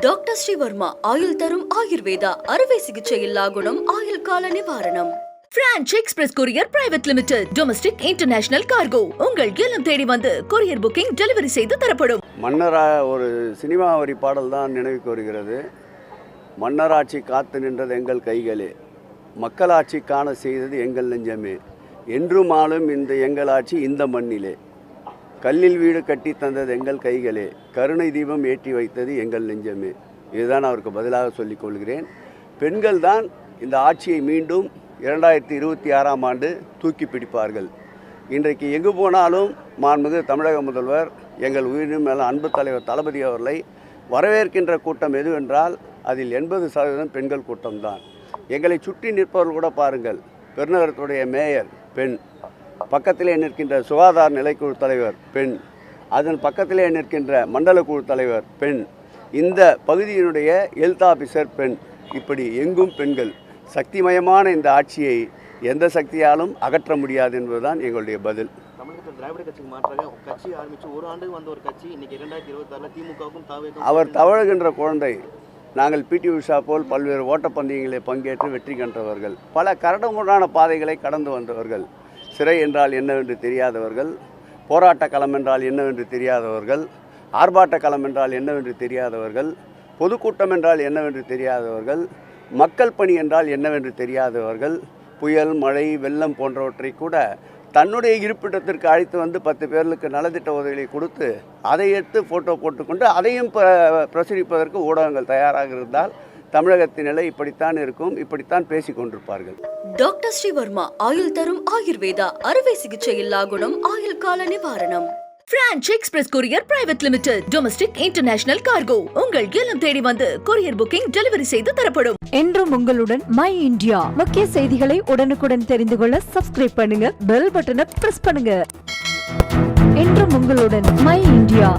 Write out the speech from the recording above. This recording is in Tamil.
டாக்டர் ஸ்ரீவர்மா ஆயுள் தரும் ஆயுர்வேதா அறுவை சிகிச்சை இல்லா குணம் ஆயுள் கால நிவாரணம். Franch express courier private limited domestic international cargo உங்கள் இல்லம் தேடி வந்து கொரியர் புக்கிங் டெலிவரி செய்து தரப்படும். மன்னரா ஒரு சினிமா வரி பாடல் தான் நினைவுக்கு வருகிறது. மன்னராட்சி காத்து நின்றது எங்கள் கைகளே. மக்களாட்சி காண செய்தது எங்கள் நெஞ்சமே. என்றும் ஆளும் இந்த எங்கள் ஆட்சி இந்த மண்ணிலே. கல்லில் வீடு கட்டி தந்தது எங்கள் கைகளே. கருணை தீபம் ஏற்றி வைத்தது எங்கள் நெஞ்சமே. இதுதான் அவருக்கு பதிலாக சொல்லிக் கொள்கிறேன். பெண்கள் தான் இந்த ஆட்சியை மீண்டும் இரண்டாயிரத்தி இருபத்தி ஆறாம் ஆண்டு தூக்கி பிடிப்பார்கள். இன்றைக்கு எங்கு போனாலும் மாண்புமிகு தமிழக முதல்வர் எங்கள் உயிரினும் மேல அன்பு தலைவர் தளபதி அவர்களை வரவேற்கின்ற கூட்டம் எதுவென்றால் அதில் எண்பது சதவீதம் பெண்கள் கூட்டம்தான். எங்களை சுற்றி நிற்பவர்கள் கூட பாருங்கள். பெருநகரத்துடைய மேயர் பெண். பக்கத்திலே நிற்கின்ற சுகாதார நிலைக்குழு தலைவர் பெண். அதன் பக்கத்திலே நிற்கின்ற மண்டல குழு தலைவர் பெண். இந்த பகுதியினுடைய ஹெல்த் ஆஃபீஸர் பெண். இப்படி எங்கும் பெண்கள். சக்திமயமான இந்த ஆட்சியை எந்த சக்தியாலும் அகற்ற முடியாது என்பதுதான் எங்களுடைய பதில். தமிழகத்தில் திராவிட கட்சிக்கு மாற்றாக கட்சி ஆரம்பிச்சு ஒரு ஆண்டு வந்த ஒரு கட்சி இன்னைக்கு இரண்டாயிரத்தி இருபத்தாறுல திமுகவுக்கும் தாவேக்கும் அவர் தவழுகின்ற குழந்தை. நாங்கள் பிடி உஷா போல் பல்வேறு ஓட்டப்பந்தயங்களில் பங்கேற்று வெற்றி கண்டவர்கள். பல கரடுமுரடான பாதைகளை கடந்து வந்தவர்கள். சிறை என்றால் என்னவென்று தெரியாதவர்கள் போராட்ட களம் என்றால் என்னவென்று தெரியாதவர்கள் ஆர்ப்பாட்ட களம் என்றால் என்னவென்று தெரியாதவர்கள் பொதுக்கூட்டம் என்றால் என்னவென்று தெரியாதவர்கள் மக்கள் பணி என்றால் என்னவென்று தெரியாதவர்கள் புயல் மழை வெள்ளம் போன்றவற்றை கூட தன்னுடைய இருப்பிடத்திற்கு அழைத்து வந்து பத்து பேர்களுக்கு நலத்திட்ட உதவிகளை கொடுத்து அதை எடுத்து ஃபோட்டோ போட்டுக்கொண்டு அதையும் ப- பிரசுரிப்பதற்கு ஊடகங்கள் தயாராக இருந்தால் தமிழகத்தின் நிலை இப்படித்தான் இருக்கும் இப்படித்தான் பேசிக் கொண்டிருப்பார்கள். டாக்டர் ஸ்ரீவர்மா ஆயுள் தரும் ஆயுர்வேதா அறுவை சிகிச்சை இல்லா குணம் ஆயுள் கால நிவாரணம். Franch express courier private limited domestic international cargo உங்கள் இல்லம் தேடி வந்து கொரியர் புக்கிங் டெலிவரி செய்து தரப்படும். என்றும் உங்களுடன் மை இந்தியா முக்கிய செய்திகளை உடனுக்குடன் தெரிந்து கொள்ள சப்ஸ்கிரைப் பண்ணுங்க பெல் பட்டனை பிரஸ் பண்ணுங்க. என்றும் உங்களுடன் மை இந்தியா